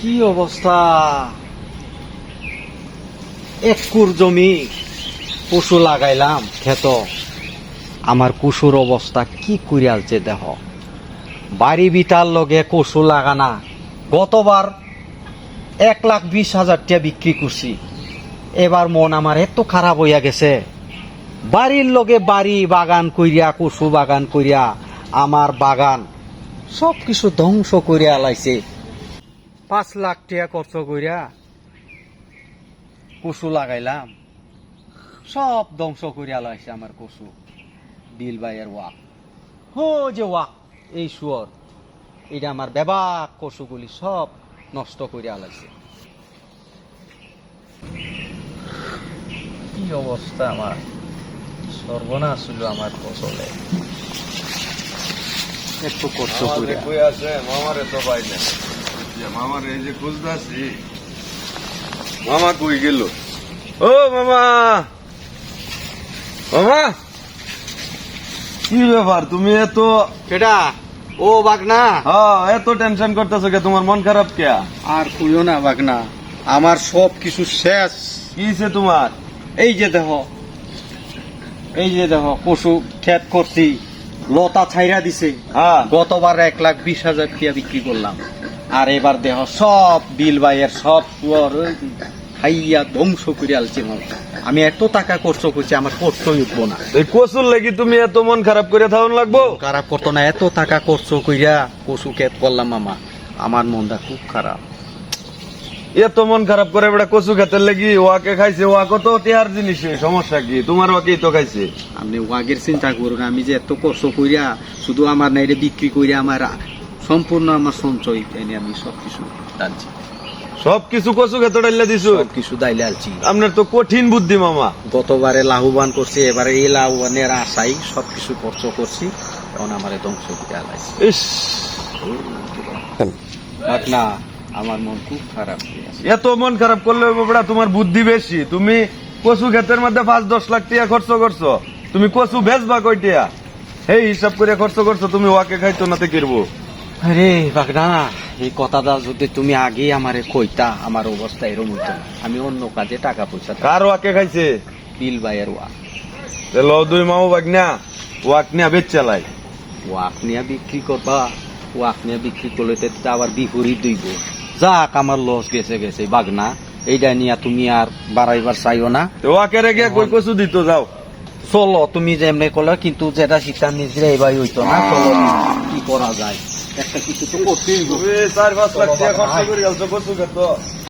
কি অবস্থা? একুর জমি, পশু লাগাইলাম ক্ষেত আমার কুসুর অবস্থা কি করিয়ালছে দেহ? বাড়ি বিটার লগে কচু লাগানা। গতবার এক লাখ বিশ হাজার টাকা বিক্রি করছি। এবার মন আমার এত খারাপ হইয়া গেছে। বাড়ির লগে বাড়ি বাগান কইরা কচু বাগান কইরা আমার বাগান। সব কিছু ধ্বংস করিয়া লাইছে। পাঁচ লাখ টাকা খরচ কইরা কচু লাগাইলাম। সব ধ্বংস করিয়া লাইছে আমার কচু। বিল বাইয়ের ওয়াক হো যে ওয়াক এই শুয়র। এটা আমার বেবাক কচুগুলি সব নষ্ট করিয়া লাইছে। কি অবস্থা আমার? সর্বনাশ হলো আমার ফসলে। একটু কষ্ট করিয়া কই আছে? মামারে তো পাই না। মামার এই যে খুঁজতাছি। মামা কই গেল? ও মামা! মামা! কি ব্যাপার? তুমি এত কেডা? ও বাগনা? হ্যাঁ এত টেনশন করতেছো কে? তোমার মন খারাপ কে? আর কইও না বাগনা। আমার সব কিছু শেষ। কি তোমার? এই যে দেখো। এই যে দেখো পশু ক্ষেত করছি। লতা ছাইরা দিছে। হ্যাঁ। গতবার এক লাখ বিশ হাজার টিয়া বিক্রি করলাম। আর এবার দেহ সব বিল বাইয়ের সব শুয়ার হাইয়া ধ্বংস করে আলছে। আমি এত টাকা খরচ করছি আমার খরচই উঠবো না। এই কসুর লাগি তুমি এত মন খারাপ করে থাকুন লাগবো? খারাপ করতো না এত টাকা খরচ কইরা পশু ক্ষেত করলাম মামা। আমার মনটা খুব খারাপ। এত মন খারাপ করে বেটা কচু খেতের লাগি ওয়াকে খাইছে ওয়াকে তো টিহার জিনিস সমস্যা কি? তোমার ওয়াকেই তো খাইছে? আপনি ওয়াগের চিন্তা করুন আমি যে এত কষ্ট কইরা শুধু আমার নাইরে বিক্রি কইরা আমার সম্পূর্ণ আমার সঞ্চয় এনে আমি সব কিছু ডালছি। সব কিছু কচু খেতে ডাইলা দিছো? সব কিছু দাইলে আলছি। আপনার তো কঠিন বুদ্ধি মামা। গতবারে লাভবান করছি এবারে এই লাভবানের আশাই সব কিছু খরচ করছি এখন আমার ধ্বংস করে আলাইছি। ইস। না। আমার মন খুব খারাপ হয়ে এত মন খারাপ করলে বেটা তোমার বুদ্ধি বেশি। তুমি কচু ক্ষেতের মধ্যে পাঁচ দশ লাখ টাকা খরচ করছ। তুমি কচু বেচবা কয়টিয়া এই হিসাব করে খরচ করছ তুমি ওয়াকে খাইতো নাতে কিরবো? আরে বাগনা এই কথাটা যদি তুমি আগে আমারে কইতা আমার অবস্থা এরকম হইতো না। আমি অন্য কাজে টাকা পয়সা কার ওয়াকে খাইছে? বিল বাইয়ের ওয়া। ল দুই মামু বাগনা ওয়াক নিয়া বেচ চালাই। ওয়াক নিয়া বিক্রি করবা ওয়াক নিয়া বিক্রি করলে তো আবার বিহুরি দইব। যাক আমার লস গেছে গেছে বাগনা। এইটা নিয়ে তুমি আর বাড়াইবার চাইও না। তো ওয়াকে রেখে কই কচু দিত যাও। চলো তুমি যেমনি করলে কিন্তু যেটা সীতা নিজে এবার হইতো না চলো। কি করা যায়? একটা কিছু তো করতেই হবে। চার পাঁচ লাখ টাকা খরচ করে গেছো কচু খেত